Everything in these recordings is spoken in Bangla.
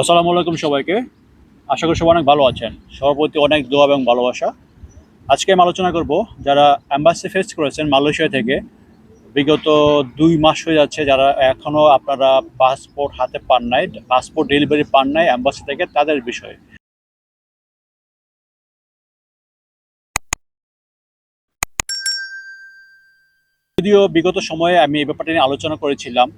আসসালামু আলাইকুম সবাইকে। আশা করি সবাই অনেক ভালো আছেন। সবার প্রতি অনেক দোয়া এবং ভালোবাসা। আজকে আমি আলোচনা করব যারা অ্যাম্বাসি ফেস করেছেন মালয়েশিয়া থেকে। বিগত দুই মাস হয়ে যাচ্ছে যারা এখনও আপনারা পাসপোর্ট হাতে পান নাই পাসপোর্ট ডেলিভারি পান নাই অ্যাম্বাসি থেকে তাদের বিষয়ে। যদিও বিগত সময়ে আমি এই ব্যাপারটা নিয়ে আলোচনা করেছিলাম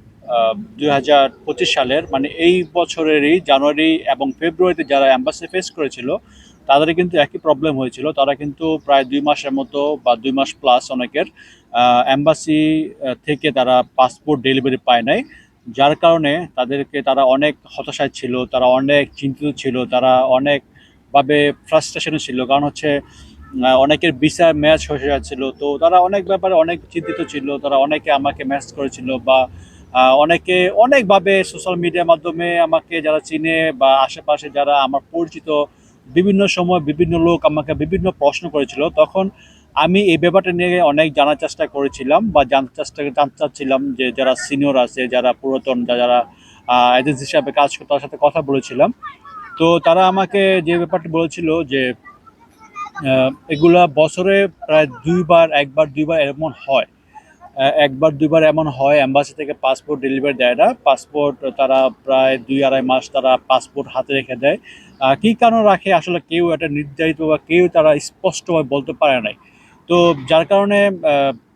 দুই হাজার পঁচিশ সালের মানে এই বছরেরই জানুয়ারি এবং ফেব্রুয়ারিতে যারা অ্যাম্বাসি ফেস করেছিল, তাদের কিন্তু একই প্রবলেম হয়েছিল। তারা কিন্তু প্রায় দুই মাসের মতো বা দুই মাস প্লাস অনেকের অ্যাম্বাসি থেকে তারা পাসপোর্ট ডেলিভারি পায় নাই। যার কারণে তাদেরকে তারা অনেক হতাশায় ছিল, তারা অনেক চিন্তিত ছিল, তারা অনেকভাবে ফ্রাস্ট্রেশনে ছিল। কারণ হচ্ছে অনেকের ভিসা ম্যাচ হয়ে যাচ্ছিল। তো তারা অনেক ব্যাপারে অনেক চিন্তিত ছিল, তারা অনেকে আমাকে ম্যাচ করেছিল বা অনেকে অনেকভাবে সোশ্যাল মিডিয়ার মাধ্যমে আমাকে যারা চিনে বা আশেপাশে যারা আমার পরিচিত বিভিন্ন সময় বিভিন্ন লোক আমাকে বিভিন্ন প্রশ্ন করেছিল, তখন আমি এই ব্যাপারটা নিয়ে অনেক জানার চেষ্টা করেছিলাম বা জানতে চেষ্টা জানতে চাচ্ছিলাম যে যারা সিনিয়র আছে, যারা পুরাতন যারা এজেন্সি হিসাবে কাজ করে তার সাথে কথা বলেছিলাম। তো তারা আমাকে যে ব্যাপারটি বলেছিল যে এগুলা বছরে প্রায় দুইবার, একবার, দুইবার এমন হয়। একবার, দুইবার এমন হয় অ্যাম্বাসি থেকে পাসপোর্ট ডেলিভারি দেয় না। পাসপোর্ট তারা প্রায় দুই আড়াই মাস তারা পাসপোর্ট হাতে রেখে দেয়। কী কারণ রাখে? আসলে কেউ এটা নির্ধারিত বা কেউ তারা স্পষ্টভাবে বলতে পারে নাই। তো যার কারণে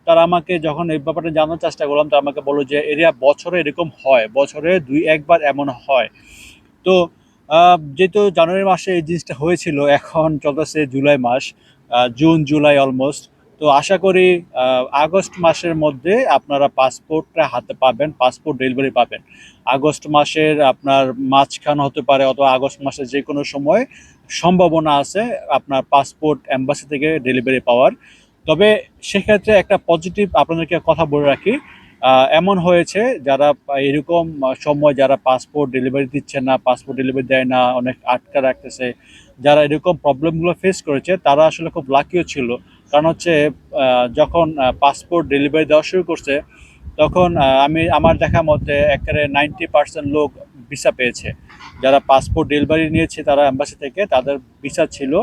তারা আমাকে যখন এই ব্যাপারটা জানার চেষ্টা করলাম, তারা আমাকে বলল যে, এরিয়া বছরে এরকম হয়, বছরে দুই একবার এমন হয়। তো যেহেতু জানুয়ারি মাসে এই জিনিসটা হয়েছিল, এখন চলতেছে জুলাই মাস জুন, জুলাই অলমোস্ট তো আশা করি আগস্ট মাসের মধ্যে আপনারা পাসপোর্টটা হাতে পাবেন, পাসপোর্ট ডেলিভারি পাবেন। আগস্ট মাসের আপনার মাঝখান হতে পারে অথবা আগস্ট মাসের যে কোনো সময় সম্ভাবনা আছে আপনার পাসপোর্ট অ্যাম্বাসি থেকে ডেলিভারি পাওয়ার। তবে সেক্ষেত্রে একটা পজিটিভ আপনাদেরকে কথা বলে রাখি এমন হয়েছে যারা এরকম সময় যারা পাসপোর্ট ডেলিভারি দিচ্ছে না, পাসপোর্ট ডেলিভারি দেয় না, অনেক আটকা রাখতেছে, যারা এরকম প্রবলেমগুলো ফেস করেছে, তারা আসলে খুব লাকিও ছিল। কারণ হচ্ছে যখন পাসপোর্ট ডেলিভারি দেওয়া শুরু করছে, তখন আমি, আমার দেখা মতে একেবারে নাইনটি পার্সেন্ট লোক ভিসা পেয়েছে। যারা পাসপোর্ট ডেলিভারি নিয়েছে তারা অ্যাম্বাসি থেকে, তাদের ভিসা ছিল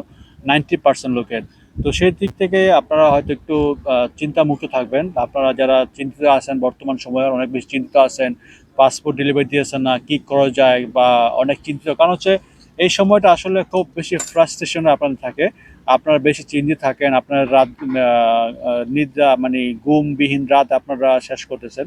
নাইনটি পার্সেন্ট লোকের। তো সেই দিক থেকে আপনারা হয়তো একটু চিন্তামুক্ত থাকবেন। আপনারা যারা চিন্তিত আছেন, বর্তমান সময়ে অনেক বেশি চিন্তিত আছেন পাসপোর্ট ডেলিভারি দিয়েছেন না, কি করা যায় বা অনেক চিন্তিত। কারণ হচ্ছে, এই সময়টা আসলে খুব বেশি ফ্রাস্ট্রেশনে আপনাদের থাকে। আপনারা বেশি চিন্তিত থাকেন, আপনার রাত নিদ্রা মানে ঘুমবিহীন রাত আপনারা শেষ করতেছেন।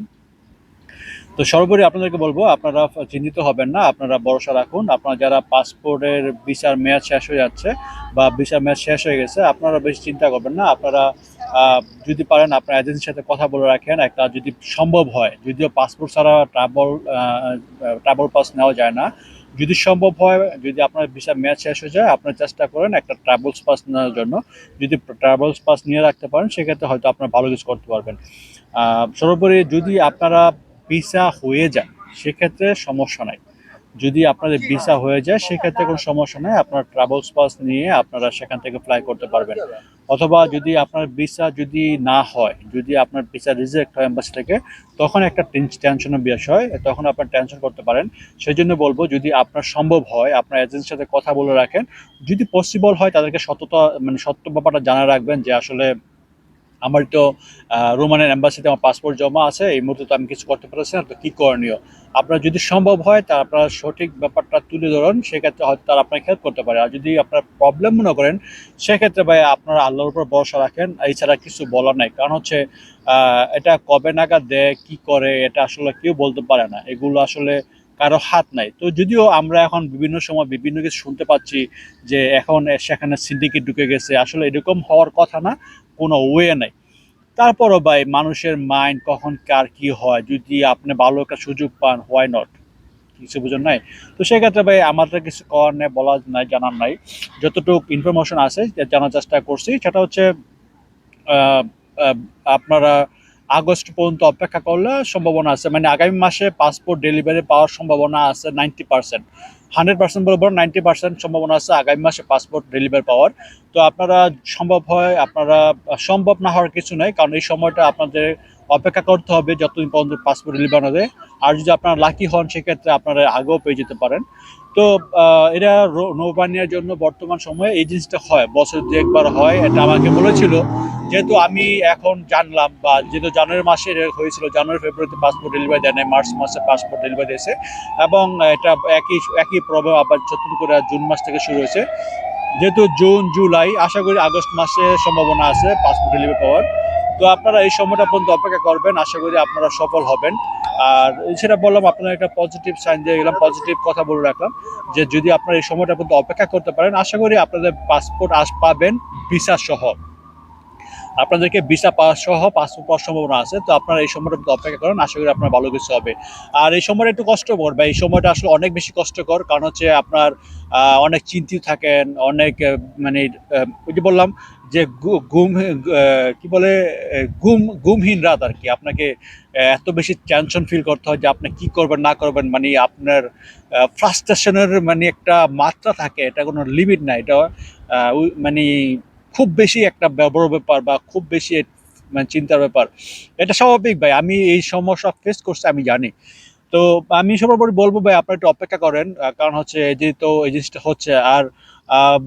তো সর্বোপরি আপনাদেরকে বলব, আপনারা চিন্তিত হবেন না, আপনারা ভরসা রাখুন। আপনারা যারা পাসপোর্টের বিচার মেয়াদ শেষ হয়ে যাচ্ছে বা বিচার মেয়াদ শেষ হয়ে গেছে, আপনারা বেশি চিন্তা করবেন না। আপনারা যদি পারেন আপনার এজেন্সির সাথে কথা বলে রাখেন। একটা যদি সম্ভব হয়, যদিও পাসপোর্ট ছাড়া ট্রাভেল ট্রাভেল পাস নেওয়া যায় না যদি সম্ভব হয়, যদি আপনার ভিসা ম্যাচ শেষ হয়ে যায়, আপনার চেষ্টা করেন একটা ট্রাভেলস পাস নেওয়ার জন্য। যদি ট্রাভেলস পাস নিয়ে রাখতে পারেন, সেক্ষেত্রে হয়তো আপনার ভালো কিছু করতে পারবেন। সর্বোপরি যদি আপনারা ভিসা হয়ে যায় সেক্ষেত্রে সমস্যা নাই। যদি আপনাদের ভিসা হয়ে যায়, সেক্ষেত্রে কোনো সমস্যা নাই। আপনার ট্রাভেলস পাস নিয়ে আপনারা সেখান থেকে ফ্লাই করতে পারবেন। অথবা যদি আপনার ভিসা যদি না হয়, যদি আপনার ভিসা রিজেক্ট হয় এম্বাসি থেকে, তখন একটা টেনশনের বিষয় তখন আপনার টেনশন করতে পারেন। সেই জন্য বলব, যদি আপনার সম্ভব হয়, আপনার এজেন্সির সাথে কথা বলে রাখেন। যদি পসিবল হয়, তাদেরকে সততা মানে সত্য ব্যাপারটা জানা রাখবেন যে আসলে আমার তো রোমানের এম্বাসিতে আমার পাসপোর্ট জমা আছে, এই মুহূর্তে তো আমি কিছু করতে পারছি না, তো কী করণীয়? আপনার যদি সম্ভব হয়, তা আপনারা সঠিক ব্যাপারটা তুলে ধরুন, সেক্ষেত্রে হয়তো তারা আপনাকে হেল্প করতে পারে। আর যদি আপনার প্রবলেম মনে করেন, সেক্ষেত্রে ভাই আপনারা আল্লাহর উপর ভরসা রাখেন, এছাড়া কিছু বলার নাই। কারণ হচ্ছে এটা কবে নাগাদ দেয়, কি করে, এটা আসলে কেউ বলতে পারে না। এগুলো আসলে কারও হাত নাই। তো যদিও আমরা এখন বিভিন্ন সময় বিভিন্ন কিছু শুনতে পাচ্ছি যে এখন সেখানে সিন্ডিকেট ঢুকে গেছে, আসলে এরকম হওয়ার কথা না। কোনো ওয়ে নাই। তারপরও ভাই, মানুষের মাইন্ড কখন কার কি হয়? যদি আপনি ভালো একটা সুযোগ পান হোয়াই নট কিছু বুঝুন নাই? তো সেক্ষেত্রে ভাই, আমাদের কিছু করার নেই বলা নাই, জানার নাই। যতটুকু ইনফরমেশন আছে জানার চেষ্টা করছি, সেটা হচ্ছে আপনারা আগস্ট পর্যন্ত অপেক্ষা করলে সম্ভাবনা আছে। মানে আগামী মাসে পাসপোর্ট ডেলিভারি পাওয়ার সম্ভাবনা আছে নাইনটি পার্সেন্ট হান্ড্রেড পার্সেন্ট বলব নাইনটি পার্সেন্ট সম্ভাবনা আছে আগামী মাসে পাসপোর্ট ডেলিভার পাওয়ার। তো আপনারা সম্ভব হয়, আপনারা সম্ভব না হওয়ার কিছু নাই, কারণ এই সময়টা আপনাদের অপেক্ষা করতে হবে যতদিন পর্যন্ত পাসপোর্ট না দেয়। আর যদি আপনারা লাকি হন, সেক্ষেত্রে আপনারা আগেও পেয়ে যেতে পারেন। তো এটা নৌবাহিনীর জন্য বর্তমান সময়ে এই জিনিসটা হয়, বছর দু একবার হয়। এটা আমাকে বলেছিল, যেহেতু আমি এখন জানলাম বা যেহেতু জানুয়ারি মাসে হয়েছিল, জানুয়ারি, ফেব্রুয়ারিতে পাসপোর্ট ডেলিভারি দেয় নাই, মার্চ মাসে পাসপোর্ট ডেলিভারি দিয়েছে। এবং এটা একই একই প্রবলেম আবার যতটুকু করে জুন মাস থেকে শুরু হয়েছে। যেহেতু জুন, জুলাই, আশা করি আগস্ট মাসে সম্ভাবনা আছে পাসপোর্ট ডেলিভারি পাওয়ার। তো আপনারা এই সময়টা পর্যন্ত অপেক্ষা করবেন, আশা করি আপনারা সফল হবেন। আর সেটা বললাম, আপনারা একটা পজিটিভ সাইন দিয়ে গেলাম পজিটিভ কথা বলে রাখলাম, যে যদি আপনারা এই সময়টা পর্যন্ত অপেক্ষা করতে পারেন, আশা করি আপনাদের পাসপোর্ট আস পাবেন ভিসা সহ। আপনাদেরকে ভিসা পাওয়া সহ পাসপোর্ট পাওয়ার সম্ভাবনা আছে, তো আপনারা এই সময়টা অপেক্ষা করেন, আশা করি আপনার ভালো কিছু হবে। আর এই সময়টা একটু কষ্টকর, বা এই সময়টা আসলে অনেক বেশি কষ্টকর, কারণ হচ্ছে আপনার অনেক চিন্তিত থাকেন, অনেক মানে ওই যে বললাম যে গুম কি বলে গুম, গুমহীন রাত আর কি। আপনাকে এত বেশি টেনশন ফিল করতে হয় যে আপনি কি করবেন, না করবেন মানে আপনার ফ্রাস্ট্রেশনের মানে একটা মাত্রা থাকে, এটা কোনো লিমিট নাই এটা মানে খুব বেশি একটা বড় ব্যাপার বা খুব বেশি মানে চিন্তার ব্যাপার। এটা স্বাভাবিক ভাই, আমি এই সমস্যা ফেস করছি, আমি জানি। তো আমি সর্বোপরি বলব ভাই, আপনারা একটু অপেক্ষা করেন কারণ হচ্ছে এই যে তো এই জিনিসটা হচ্ছে, আর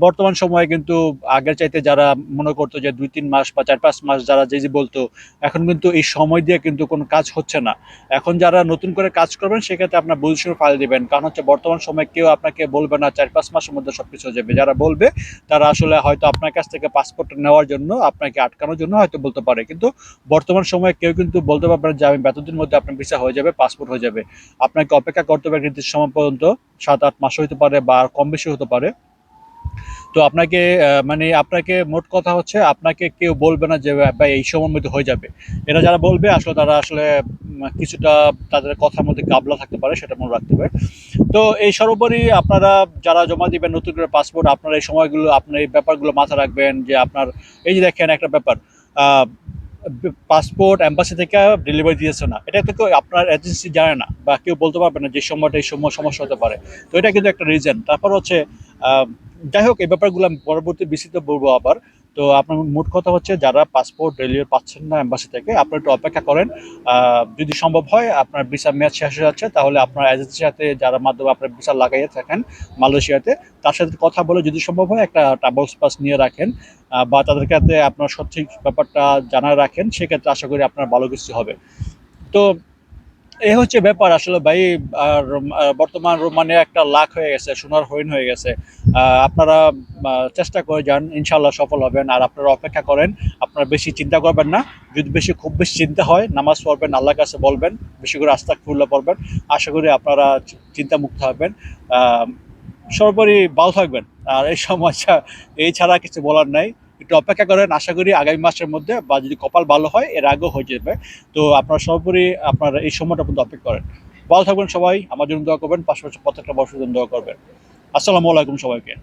বর্তমান সময়ে কিন্তু আগের চাইতে যারা মনে করতো যে দুই, তিন মাস বা চার, পাঁচ মাস যারা যে যে বলতো, এখন কিন্তু এই সময় দিয়ে কিন্তু কোনো কাজ হচ্ছে না। এখন যারা নতুন করে কাজ করবেন, সেক্ষেত্রে আপনার বুঝে ফাইল দিবেন। কারণ হচ্ছে বর্তমান সময়ে কেউ আপনাকে বলবে না, চার, পাঁচ মাসের মধ্যে সব কিছু যাবে। যারা বলবে, তারা আসলে হয়তো আপনার কাছ থেকে পাসপোর্ট নেওয়ার জন্য, আপনাকে আটকানোর জন্য হয়তো বলতে পারে। কিন্তু বর্তমান সময়ে কেউ কিন্তু বলতে পারবে না যে আমি এতদিন মধ্যে আপনার ভিসা হয়ে যাবে পাসপোর্ট হয়ে যাবে। আপনাকে অপেক্ষা করতে হবে নির্দিষ্ট সময় পর্যন্ত, সাত, আট মাস হতে পারে বা কম বেশি হতে পারে। তো আপনাকে মানে আপনাকে মোট কথা হচ্ছে আপনাকে কেউ বলবে না যে, ভাই, এই মধ্যে হয়ে যাবে। এটা যারা বলবে, আসলে তারা আসলে কিছুটা তাদের কথার মধ্যে গাবলা থাকতে পারে, সেটা মনে রাখতে হবে। তো এই সর্বোপরি আপনারা যারা জমা দিবেন নতুন করে পাসপোর্ট, আপনারা এই সময়গুলো, আপনার এই ব্যাপারগুলো মাথা রাখবেন যে আপনার, এই যে দেখেন একটা ব্যাপার পাসপোর্ট অ্যাম্বাসি থেকে ডেলিভারি দিয়েছে না। এটা তো আপনার এজেন্সি জানে না বা কেউ বলতে পারবে না যে সময়টা এই সময় সমস্যা হতে পারে। তো এটা কিন্তু একটা রিজন তারপর হচ্ছে যাই হোক, এই ব্যাপারগুলো আমি পরবর্তী বিস্তৃত বলব আবার। তো আপনার মোট কথা হচ্ছে যারা পাসপোর্ট ডেলিভারি পাচ্ছেন না এম্বাসি থেকে, আপনারা একটু অপেক্ষা করেন। যদি সম্ভব হয় আপনার ভিসা মেয়াদ শেষ হয়ে যাচ্ছে, তাহলে আপনার এজেন্সির সাথে যারা মাধ্যমে আপনার ভিসা লাগাইয়ে থাকেন মালয়েশিয়াতে, তার সাথে কথা বলে যদি সম্ভব হয় একটা ট্রাভেলস পাস নিয়ে রাখেন বা তাদের কাছে আপনার সঠিক ব্যাপারটা জানা রাখেন, সেক্ষেত্রে আশা করি আপনার ভালো কিছু হবে। তো এই হচ্ছে ব্যাপার, আসলে ভাই বর্তমান রোমানে একটা লাখ হয়ে গেছে, সোনার হরিণ হয়ে গেছে। আপনারা চেষ্টা করে যান ইনশাল্লাহ সফল হবেন। আর আপনারা অপেক্ষা করেন, আপনারা বেশি চিন্তা করবেন না। যদি বেশি, খুব বেশি চিন্তা হয়, নামাজ পড়বেন আল্লাহ কাছে বলবেন, বেশি করে আস্তাক ফুল্লা পড়বেন। আশা করি আপনারা চিন্তা মুক্ত হবেন সর্বোপরি ভালো থাকবেন। আর এই সমস্যা, এই ছাড়া কিছু বলার নাই। একটু অপেক্ষা করেন, আশা করি আগামী মাসের মধ্যে বা যদি কপাল ভালো হয়, এর আগেও হয়ে যাবে তো আপনারা সর্বোপরি আপনারা এই সময়টা পর্যন্ত অপেক্ষা করেন। ভালো থাকবেন সবাই, আমার জন্য দোয়া করবেন, পাশাপাশি প্রত্যেকটা বর্ষের জন্য দোয়া করবেন। আসসালামু আলাইকুম সবাইকে।